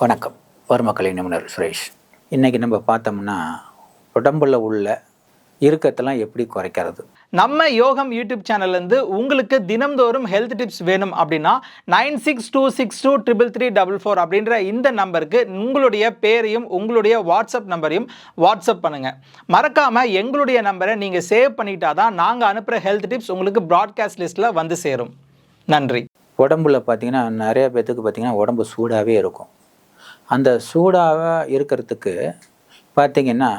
வணக்கம். வறுமக்கலை நிபுணர் சுரேஷ். இன்றைக்கி நம்ம பார்த்தோம்னா உடம்புல உள்ள இறுக்கத்தெல்லாம் எப்படி குறைக்கிறது? நம்ம யோகம் யூடியூப் சேனல்லேருந்து உங்களுக்கு தினம்தோறும் ஹெல்த் டிப்ஸ் வேணும் அப்படின்னா nine six two six two triple three double four அப்படின்ற இந்த நம்பருக்கு உங்களுடைய பேரையும் உங்களுடைய வாட்ஸ்அப் நம்பரையும் வாட்ஸ்அப் பண்ணுங்கள் மறக்காமல் எங்களுடைய நம்பரை நீங்கள் சேவ் பண்ணிட்டா தான் நாங்கள் அனுப்புகிற ஹெல்த் டிப்ஸ் உங்களுக்கு ப்ராட்காஸ்ட் லிஸ்ட்டில் வந்து சேரும். நன்றி. உடம்புல பார்த்திங்கன்னா நிறைய பேர்த்துக்கு பார்த்திங்கன்னா உடம்பு சூடாகவே இருக்கும். அந்த சூடாக இருக்கிறதுக்கு பார்த்திங்கன்னா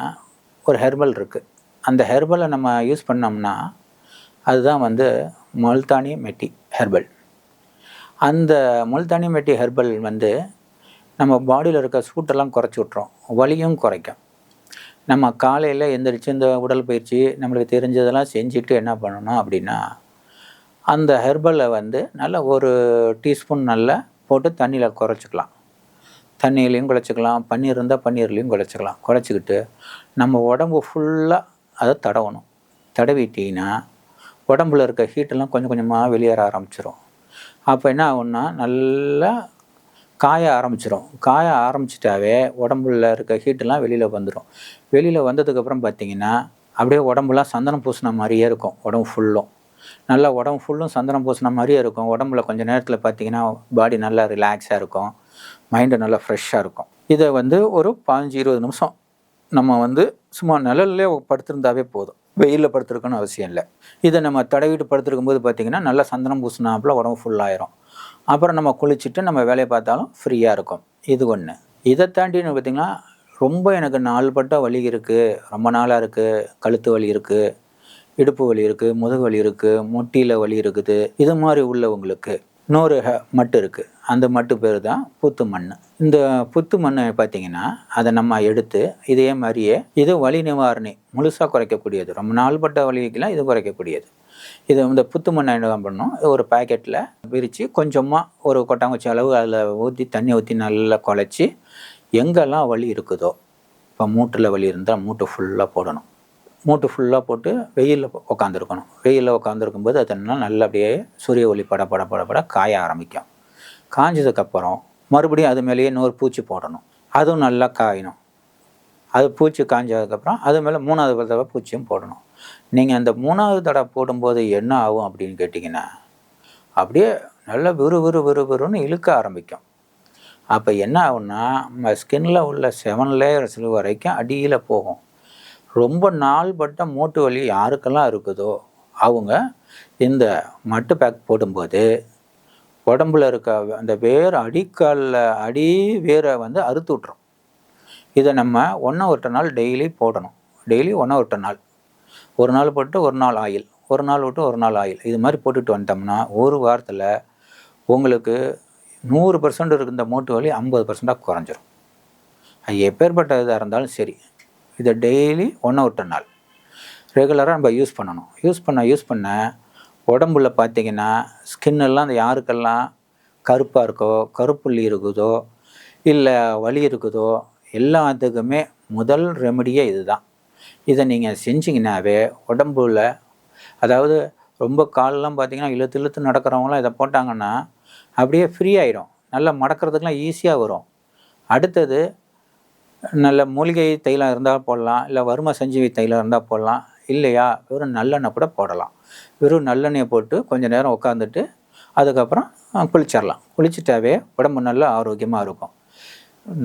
ஒரு ஹெர்பல் இருக்குது அந்த ஹெர்பலை நம்ம யூஸ் பண்ணோம்னா அதுதான் வந்து முல்தானி மெட்டி ஹெர்பல். அந்த முல்தானி மெட்டி ஹெர்பல் வந்து நம்ம பாடியில் இருக்க சூட்டெல்லாம் குறைச்சி விட்ரும் வலியும் குறைக்கும். நம்ம காலையில் எந்திரிச்சு இந்த உடற்பயிற்சி நம்மளுக்கு தெரிஞ்சதெல்லாம் செஞ்சுட்டு என்ன பண்ணணும் அப்படின்னா அந்த ஹெர்பலை வந்து நல்ல ஒரு டீஸ்பூன் நல்லா போட்டு தண்ணியில் குறைச்சிக்கலாம். தண்ணியிலையும் குழச்சிக்கலாம் பன்னீர் இருந்தால் பன்னீர்லேயும் குழச்சிக்கலாம். குழச்சிக்கிட்டு நம்ம உடம்பு ஃபுல்லாக அதை தடவணும். தடவிட்டிங்கன்னா உடம்புல இருக்க ஹீட்டெல்லாம் கொஞ்சம் கொஞ்சமாக வெளியேற ஆரம்பிச்சிடும் அப்போ என்ன ஆகும்னா நல்லா காய ஆரம்பிச்சிடும் காய ஆரம்பிச்சிட்டாவே உடம்புல இருக்க ஹீட்டெல்லாம் வெளியில் வந்துடும் வெளியில் வந்ததுக்கப்புறம் பார்த்தீங்கன்னா அப்படியே உடம்புலாம் சந்தனம் பூசின மாதிரியே இருக்கும். உடம்பு ஃபுல்லும் நல்லா உடம்பு ஃபுல்லும் சந்தனம் பூசின மாதிரியே இருக்கும். உடம்புல கொஞ்சம் நேரத்தில் பார்த்தீங்கன்னா பாடி நல்லா ரிலாக்ஸாக இருக்கும். மைண்டு நல்லா ஃப்ரெஷ்ஷாக இருக்கும். இதை வந்து ஒரு பதினஞ்சு இருபது நிமிஷம் நம்ம வந்து சும்மா நிழல்லே படுத்திருந்தாவே போதும். வெயிலில் படுத்துருக்கணும்னு அவசியம் இல்லை. இதை நம்ம தடவிட்டு படுத்திருக்கும் போது பார்த்திங்கன்னா நல்லா சந்தனம் பூசினாப்புல உடம்பு ஃபுல்லாயிரும் அப்புறம் நம்ம குளிச்சுட்டு நம்ம வேலையை பார்த்தாலும் ஃப்ரீயாக இருக்கும். இது ஒன்று இதை தாண்டின்னு பார்த்திங்கன்னா ரொம்ப எனக்கு நாள்பட்ட வலி இருக்குது ரொம்ப நாளாக இருக்குது கழுத்து வலி இருக்குது இடுப்பு வலி இருக்குது முதுகு வலி இருக்குது முட்டியில் வலி இருக்குது. இது மாதிரி உள்ளவங்களுக்கு இன்னொரு மட்டு இருக்குது அந்த மட்டு பேர் தான் புத்து மண் இந்த புத்து மண்ணை பார்த்தீங்கன்னா அதை நம்ம எடுத்து இதே மாதிரியே இது வலி நிவாரணி முழுசாக குறைக்கக்கூடியது. ரொம்ப நாள்பட்ட வலிக்கெல்லாம் இது குறைக்கக்கூடியது. இது இந்த புத்து மண்ணை என்ன பண்ணணும்? ஒரு பாக்கெட்டில் பிரித்து கொஞ்சமாக ஒரு கொட்டாங்குச்சி அளவு அதில் ஊற்றி தண்ணி ஊற்றி நல்லா குழச்சி எங்கெல்லாம் வலி இருக்குதோ இப்போ மூட்டில் வலி இருந்தால் மூட்டை ஃபுல்லாக போடணும். மூட்டு ஃபுல்லாக போட்டு வெயிலில் உட்காந்துருக்கணும் வெயிலில் உட்காந்துருக்கும்போது அதெல்லாம் நல்லா அப்படியே சூரிய ஒளி பட பட பட பட காய ஆரம்பிக்கும். காஞ்சதுக்கப்புறம் மறுபடியும் அது மேலேயே இன்னொரு பூச்சி போடணும். அதுவும் நல்லா காயணும். அது பூச்சி காஞ்சதுக்கப்புறம் அது மேலே மூணாவது தடவை பூச்சியும் போடணும். நீங்கள் அந்த மூணாவது தடவை போடும்போது என்ன ஆகும் அப்படின்னு கேட்டிங்கன்னா அப்படியே நல்லா விறு விறு விறு விறுன்னு இழுக்க ஆரம்பிக்கும். அப்போ என்ன ஆகும்னா நம்ம ஸ்கின்ல உள்ள செவன் லேயர்ஸ் வரைக்கும் அடியில் போகும். ரொம்ப நாள்பட்ட மூட்டு வலி யாருக்கெல்லாம் இருக்குதோ அவங்க இந்த மட்டு பேக் போடும்போது உடம்புல இருக்க அந்த வேர் அடிக்காலில் அடி வேரை வந்து அறுத்து விட்ரும் இதை நம்ம ஒன்று விட்ட நாள் டெய்லி போடணும். டெய்லி ஒன்று விட்ட நாள். ஒரு நாள் போட்டு ஒரு நாள் ஆயில். ஒரு நாள் விட்டு ஒரு நாள் ஆயில். இது மாதிரி போட்டுட்டு வந்துட்டோம்னா ஒரு வாரத்தில் உங்களுக்கு நூறு பர்சன்ட் இருக்க இந்த மூட்டு வலி ஐம்பது பர்சண்டாக குறைஞ்சிரும். அது எப்பேற்பட்ட இதாக இருந்தாலும் சரி. இதை டெய்லி ஒன்று விட்ட நாள். ரெகுலராக நம்ம யூஸ் பண்ணணும். யூஸ் பண்ண யூஸ் பண்ண உடம்புல பார்த்தீங்கன்னா ஸ்கின் எல்லாம் அந்த யாருக்கெல்லாம் கருப்பாக இருக்கோ கருப்புள்ளி இருக்குதோ இல்லை வலி இருக்குதோ எல்லாத்துக்குமே முதல் ரெமடியே இதுதான். இதை நீங்கள் செஞ்சிங்கனாவே உடம்புல அதாவது ரொம்ப காலெல்லாம் பார்த்தீங்கன்னா இழுத்து இழுத்து நடக்கிறவங்களாம் இதை போட்டாங்கன்னா அப்படியே ஃப்ரீ ஆகிடும் நல்லா மடக்கிறதுக்கெலாம் ஈஸியாக வரும். அடுத்தது நல்ல மூலிகை தைலம் இருந்தால் போடலாம் இல்லை வறுமை சஞ்சீவி தைலம் இருந்தால் போடலாம் இல்லையா வெறும் நல்லெண்ணெய் கூட போடலாம். வெறும் நல்லெண்ணெயை போட்டு கொஞ்சம் நேரம் உட்காந்துட்டு அதுக்கப்புறம் குளிச்சிடலாம். குளிச்சிட்டாவே உடம்பு நல்லா ஆரோக்கியமாக இருக்கும்.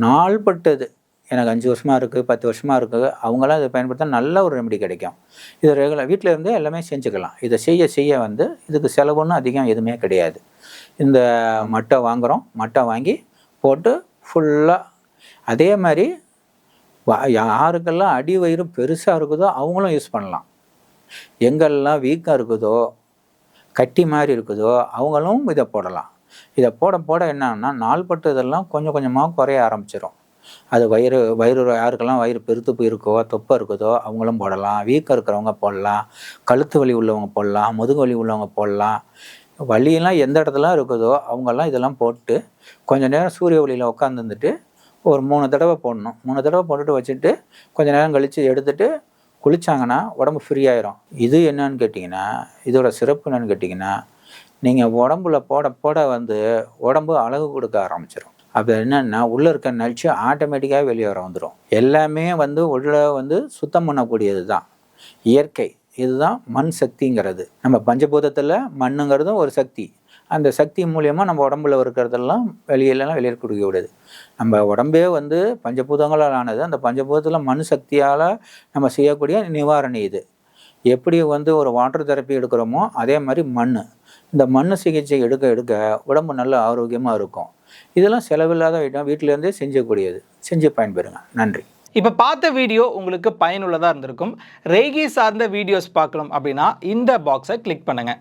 நாள்பட்டது எனக்கு அஞ்சு வருஷமாக இருக்குது பத்து வருஷமாக இருக்குது அவங்களாம் இதை பயன்படுத்த நல்ல ஒரு ரெமெடி கிடைக்கும். இது ரெகுலர் வீட்டில் இருந்தே எல்லாமே செஞ்சுக்கலாம். இதை செய்ய செய்ய வந்து இதுக்கு செலவுன்னு அதிகம் எதுவுமே கிடையாது. இந்த மட்டை வாங்குகிறோம் மட்டை வாங்கி போட்டு ஃபுல்லாக அதே மாதிரி வ- யாருக்கெல்லாம் அடி வயிறு பெருசாக இருக்குதோ அவங்களும் யூஸ் பண்ணலாம். எங்கெல்லாம் வீக்கம் இருக்குதோ கட்டி மாதிரி இருக்குதோ அவங்களும் இதை போடலாம். இதை போட போட என்னன்னா நாள்பட்டு இதெல்லாம் கொஞ்சம் கொஞ்சமாக குறைய ஆரம்பிச்சிடும் அது வயிறு வயிறு யாருக்கெல்லாம் வயிறு பெருத்து போயிருக்கோ தொப்பை இருக்குதோ அவங்களும் போடலாம். வீக்கம் இருக்கிறவங்க போடலாம். கழுத்து வலி உள்ளவங்க போடலாம். முதுகு வலி உள்ளவங்க போடலாம். வலியெல்லாம் எந்த இடத்துல இருக்குதோ அவங்கெல்லாம் இதெல்லாம் போட்டு கொஞ்சம் நேரம் சூரிய ஒளியில் உட்காந்துருந்துட்டு ஒரு மூணு தடவை போடணும். மூணு தடவை போட்டுட்டு வச்சுட்டு கொஞ்ச நேரம் கழித்து எடுத்துட்டு குளிச்சாங்கன்னா உடம்பு ஃப்ரீ ஆயிரும். இது என்னன்னு கேட்டிங்கன்னா இதோட சிறப்பு என்னன்னு கேட்டிங்கன்னா நீங்கள் உடம்புல போட போட வந்து உடம்பு அழகு கொடுக்க ஆரம்பிச்சிடும் அப்போ என்னென்னா உள்ளே இருக்க நச்சு ஆட்டோமேட்டிக்காக வெளியே வர வந்துடும் எல்லாமே வந்து உள்ளே வந்து சுத்தம் பண்ணக்கூடியது தான் இயற்கை. இதுதான் மண் சக்திங்கிறது. நம்ம பஞ்சபூதத்தில் மண்ணுங்கிறதும் ஒரு சக்தி. அந்த சக்தி மூலியமாக நம்ம உடம்புல இருக்கிறதெல்லாம் வெளியிலலாம் வெளியே கொடுக்க விடுது. நம்ம உடம்பே வந்து பஞ்சபூதங்களால் ஆனது அந்த பஞ்சபூதத்தில் மண் சக்தியால் நம்ம செய்யக்கூடிய நிவாரணி இது. எப்படி வந்து ஒரு வாட்டர் தெரப்பி எடுக்கிறோமோ அதே மாதிரி மண் இந்த மண் சிகிச்சை எடுக்க எடுக்க உடம்பு நல்ல ஆரோக்கியமாக இருக்கும். இதெல்லாம் செலவில்லாத ஐட்டம் வீட்டிலேருந்தே செஞ்சக்கூடியது. செஞ்சு பயன்பெறுங்க. நன்றி. இப்போ பார்த்த வீடியோ உங்களுக்கு பயனுள்ளதாக இருந்திருக்கும். ரேகி சார்ந்த வீடியோஸ் பார்க்கணும் அப்படின்னா இந்த பாக்ஸை கிளிக் பண்ணுங்கள்